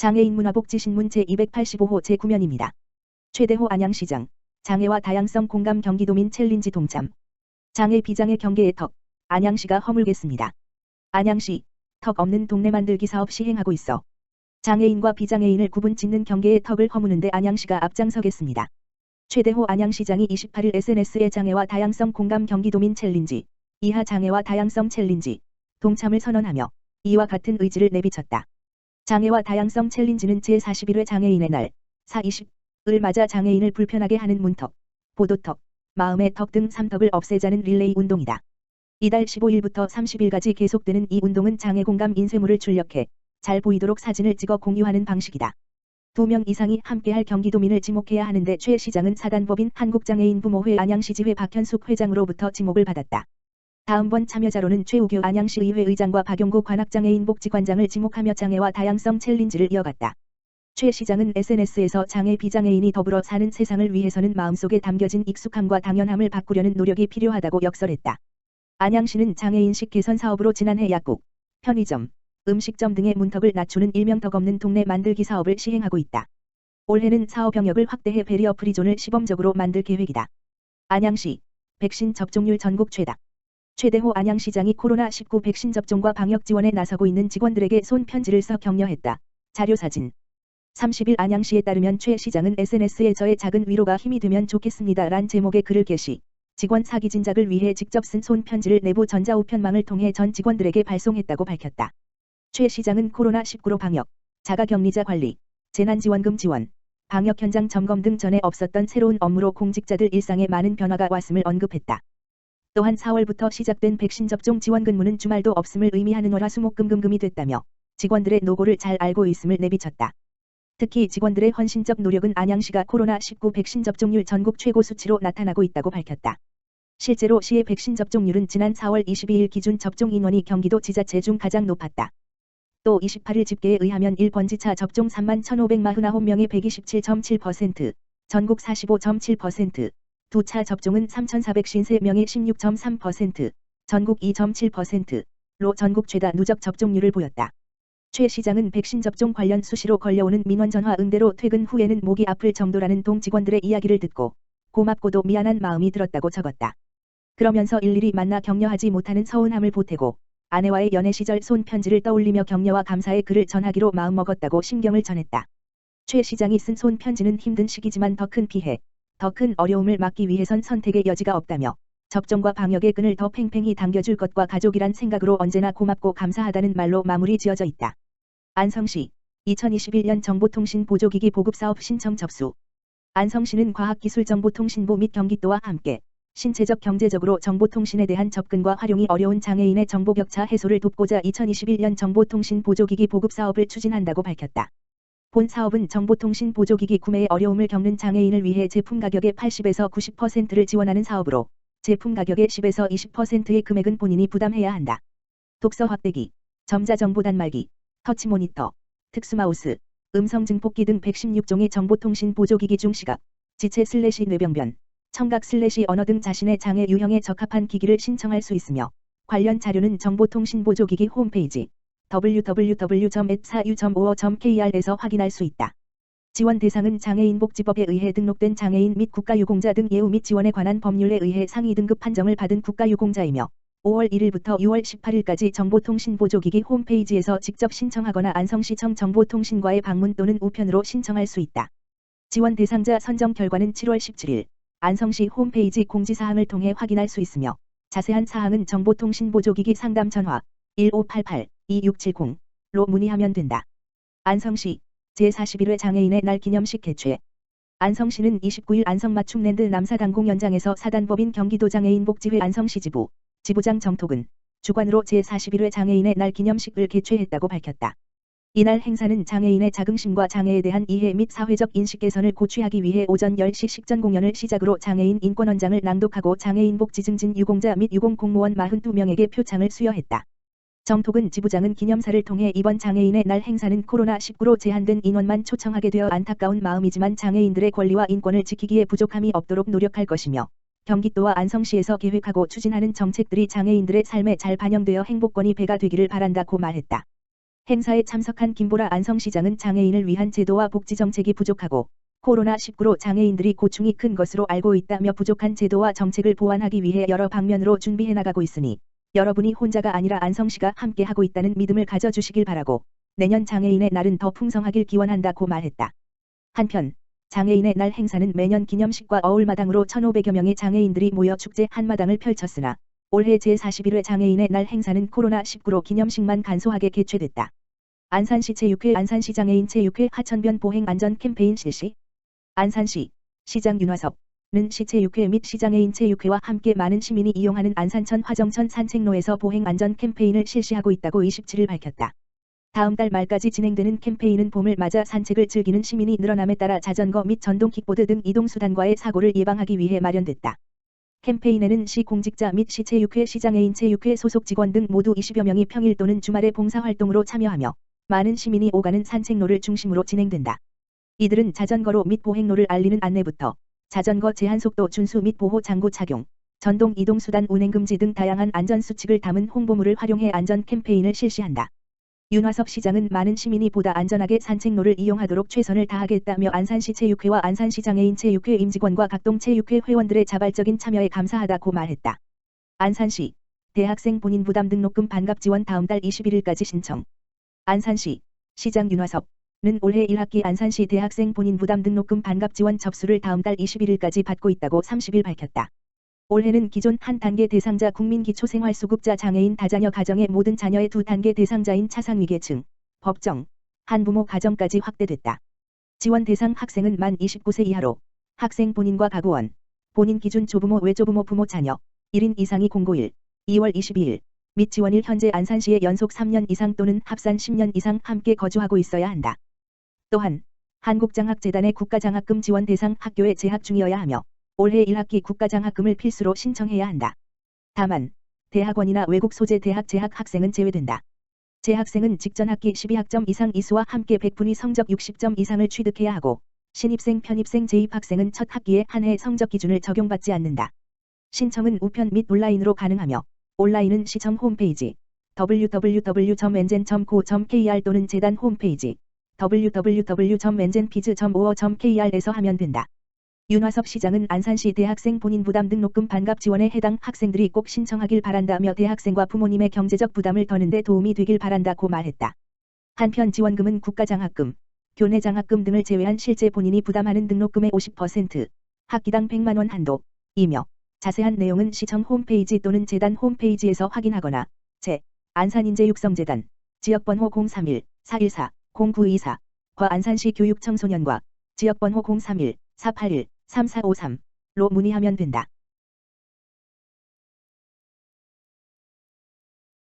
장애인 문화복지신문 제285호 제9면입니다. 최대호 안양시장, 장애와 다양성 공감 경기도민 챌린지 동참. 장애 비장애 경계의 턱, 안양시가 허물겠습니다. 안양시, 턱 없는 동네 만들기 사업 시행하고 있어. 장애인과 비장애인을 구분 짓는 경계의 턱을 허무는데 안양시가 앞장서겠습니다. 최대호 안양시장이 28일 SNS에 장애와 다양성 공감 경기도민 챌린지, 이하 장애와 다양성 챌린지, 동참을 선언하며 이와 같은 의지를 내비쳤다. 장애와 다양성 챌린지는 제41회 장애인의 날, 4.20을 맞아 장애인을 불편하게 하는 문턱, 보도턱, 마음의 턱 등 3턱을 없애자는 릴레이 운동이다. 이달 15일부터 30일까지 계속되는 이 운동은 장애 공감 인쇄물을 출력해 잘 보이도록 사진을 찍어 공유하는 방식이다. 두 명 이상이 함께할 경기도민을 지목해야 하는데 최 시장은 사단법인 한국장애인 부모회 안양시지회 박현숙 회장으로부터 지목을 받았다. 다음번 참여자로는 최우규 안양시의회 의장과 박용구 관악장애인 복지관장을 지목하며 장애와 다양성 챌린지를 이어갔다. 최 시장은 SNS에서 장애 비장애인이 더불어 사는 세상을 위해서는 마음속에 담겨진 익숙함과 당연함을 바꾸려는 노력이 필요하다고 역설했다. 안양시는 장애인식 개선 사업으로 지난해 약국, 편의점, 음식점 등의 문턱을 낮추는 일명 덕 없는 동네 만들기 사업을 시행하고 있다. 올해는 사업 영역을 확대해 베리어 프리존을 시범적으로 만들 계획이다. 안양시, 백신 접종률 전국 최다. 최대호 안양시장이 코로나19 백신 접종과 방역 지원에 나서고 있는 직원들에게 손 편지를 써 격려했다. 자료 사진. 30일 안양시에 따르면 최 시장은 SNS에 저의 작은 위로가 힘이 되면 좋겠습니다. 란 제목의 글을 게시. 직원 사기 진작을 위해 직접 쓴 손 편지를 내부 전자우편망을 통해 전 직원들에게 발송했다고 밝혔다. 최 시장은 코로나19로 방역, 자가격리자 관리, 재난지원금 지원, 방역 현장 점검 등 전에 없었던 새로운 업무로 공직자들 일상에 많은 변화가 왔음을 언급했다. 또한 4월부터 시작된 백신 접종 지원 근무는 주말도 없음을 의미하는 월화 수목금금금이 됐다며 직원들의 노고를 잘 알고 있음을 내비쳤다. 특히 직원들의 헌신적 노력은 안양시가 코로나19 백신 접종률 전국 최고 수치로 나타나고 있다고 밝혔다. 실제로 시의 백신 접종률은 지난 4월 22일 기준 접종 인원이 경기도 지자체 중 가장 높았다. 또 28일 집계에 의하면 1번지차 접종 3만 1,549명의 127.7%, 전국 45.7%, 두차 접종은 3,453명의 16.3%, 전국 2.7%로 전국 최다 누적 접종률을 보였다. 최 시장은 백신 접종 관련 수시로 걸려오는 민원 전화 응대로 퇴근 후에는 목이 아플 정도라는 동 직원들의 이야기를 듣고 고맙고도 미안한 마음이 들었다고 적었다. 그러면서 일일이 만나 격려하지 못하는 서운함을 보태고 아내와의 연애 시절 손 편지를 떠올리며 격려와 감사의 글을 전하기로 마음먹었다고 심경을 전했다. 최 시장이 쓴 손 편지는 힘든 시기지만 더 큰 피해, 더 큰 어려움을 막기 위해선 선택의 여지가 없다며 접종과 방역의 끈을 더 팽팽히 당겨줄 것과 가족이란 생각으로 언제나 고맙고 감사하다는 말로 마무리 지어져 있다. 안성시 2021년 정보통신 보조기기 보급사업 신청 접수 안성시는 과학기술정보통신부 및 경기도와 함께 신체적 경제적으로 정보통신에 대한 접근과 활용이 어려운 장애인의 정보격차 해소를 돕고자 2021년 정보통신 보조기기 보급사업을 추진한다고 밝혔다. 본 사업은 정보통신 보조기기 구매에 어려움을 겪는 장애인을 위해 제품 가격의 80에서 90%를 지원하는 사업으로 제품 가격의 10에서 20%의 금액은 본인이 부담해야 한다. 독서 확대기, 점자정보 단말기, 터치 모니터, 특수마우스, 음성 증폭기 등 116종의 정보통신 보조기기 중 시각, 지체 슬래시 뇌병변, 청각 슬래시 언어 등 자신의 장애 유형에 적합한 기기를 신청할 수 있으며 관련 자료는 정보통신 보조기기 홈페이지 www.4u.5.kr에서 확인할 수 있다. 지원 대상은 장애인복지법에 의해 등록된 장애인 및 국가유공자 등 예우 및 지원에 관한 법률에 의해 상위 등급 판정을 받은 국가유공자이며 5월 1일부터 6월 18일까지 정보통신보조기기 홈페이지에서 직접 신청하거나 안성시청 정보통신과의 방문 또는 우편으로 신청할 수 있다. 지원 대상자 선정 결과는 7월 17일 안성시 홈페이지 공지사항을 통해 확인할 수 있으며 자세한 사항은 정보통신보조기기 상담 전화 1588 2670로 문의하면 된다. 안성시 제41회 장애인의 날 기념식 개최 안성시는 29일 안성맞춤랜드 남사당공 연장에서 사단법인 경기도 장애인 복지회 안성시 지부 지부장 정톡은 주관으로 제41회 장애인의 날 기념식을 개최했다고 밝혔다. 이날 행사는 장애인의 자긍심과 장애에 대한 이해 및 사회적 인식 개선을 고취하기 위해 오전 10시 식전 공연을 시작으로 장애인 인권원장을 낭독하고 장애인 복지 증진 유공자 및 유공 공무원 42명에게 표창을 수여했다. 정톡은 지부장은 기념사를 통해 이번 장애인의 날 행사는 코로나19로 제한된 인원만 초청하게 되어 안타까운 마음이지만 장애인들의 권리와 인권을 지키기에 부족함이 없도록 노력할 것이며 경기도와 안성시에서 계획하고 추진하는 정책들이 장애인들의 삶에 잘 반영되어 행복권이 배가 되기를 바란다고 말했다. 행사에 참석한 김보라 안성시장은 장애인을 위한 제도와 복지 정책이 부족하고 코로나19로 장애인들이 고충이 큰 것으로 알고 있다며 부족한 제도와 정책을 보완하기 위해 여러 방면으로 준비해 나가고 있으니 여러분이 혼자가 아니라 안성시가 함께하고 있다는 믿음을 가져주시길 바라고 내년 장애인의 날은 더 풍성하길 기원한다고 말했다. 한편 장애인의 날 행사는 매년 기념식과 어울마당으로 1,500여 명의 장애인들이 모여 축제 한마당을 펼쳤으나 올해 제41회 장애인의 날 행사는 코로나19로 기념식만 간소하게 개최됐다. 안산시 제6회 안산시 장애인 제6회 하천변 보행 안전 캠페인 실시 안산시 시장 윤화섭 는 시체 6회 및 시장애인 체6회와 함께 많은 시민이 이용하는 안산천 화정천 산책로에서 보행 안전 캠페인을 실시하고 있다고 27일 밝혔다. 다음 달 말까지 진행되는 캠페인은 봄을 맞아 산책을 즐기는 시민이 늘어남에 따라 자전거 및 전동 킥보드 등 이동수단과의 사고를 예방하기 위해 마련됐다. 캠페인에는 시 공직자 및 시체 육회 시장애인 체 육회 소속 직원 등 모두 20여 명이 평일 또는 주말에 봉사활동으로 참여하며 많은 시민이 오가는 산책로를 중심으로 진행된다. 이들은 자전거로 및 보행로를 알리는 안내부터 자전거 제한속도 준수 및 보호 장구 착용, 전동 이동수단 운행 금지 등 다양한 안전수칙을 담은 홍보물을 활용해 안전 캠페인을 실시한다. 윤화석 시장은 많은 시민이 보다 안전하게 산책로를 이용하도록 최선을 다하겠다며 안산시 체육회와 안산시 장애인 체육회 임직원과 각동 체육회 회원들의 자발적인 참여에 감사하다고 말했다. 안산시 대학생 본인 부담 등록금 반값 지원 다음 달 21일까지 신청. 안산시 시장 윤화석 는 올해 1학기 안산시 대학생 본인 부담 등록금 반값 지원 접수를 다음 달 21일까지 받고 있다고 30일 밝혔다. 올해는 기존 한 단계 대상자 국민기초생활수급자 장애인 다자녀 가정의 모든 자녀의 두 단계 대상자인 차상위계층, 법정, 한부모 가정까지 확대됐다. 지원 대상 학생은 만 29세 이하로 학생 본인과 가구원, 본인 기준 조부모 외조부모 부모 자녀, 1인 이상이 공고일, 2월 22일 및 지원일 현재 안산시에 연속 3년 이상 또는 합산 10년 이상 함께 거주하고 있어야 한다. 또한 한국장학재단의 국가장학금 지원 대상 학교에 재학 중이어야 하며 올해 1학기 국가장학금을 필수로 신청해야 한다. 다만 대학원이나 외국 소재 대학 재학 학생은 제외된다. 재학생은 직전 학기 12학점 이상 이수와 함께 100분위 성적 60점 이상을 취득해야 하고 신입생 편입생 재입학생은 첫 학기에 한 해 성적 기준을 적용받지 않는다. 신청은 우편 및 온라인으로 가능하며 온라인은 시청 홈페이지 www.engen.co.kr 또는 재단 홈페이지 www.engenbiz.or.kr에서 하면 된다. 윤화섭 시장은 안산시 대학생 본인 부담 등록금 반값 지원에 해당 학생들이 꼭 신청하길 바란다며 대학생과 부모님의 경제적 부담을 더는 데 도움이 되길 바란다고 말했다. 한편 지원금은 국가장학금, 교내장학금 등을 제외한 실제 본인이 부담하는 등록금의 50%, 학기당 100만원 한도, 이며 자세한 내용은 시청 홈페이지 또는 재단 홈페이지에서 확인하거나 제 안산인재육성재단 지역번호 031-414-0924 과 안산시 교육청소년과 지역번호 031-481 3453로 문의하면 된다.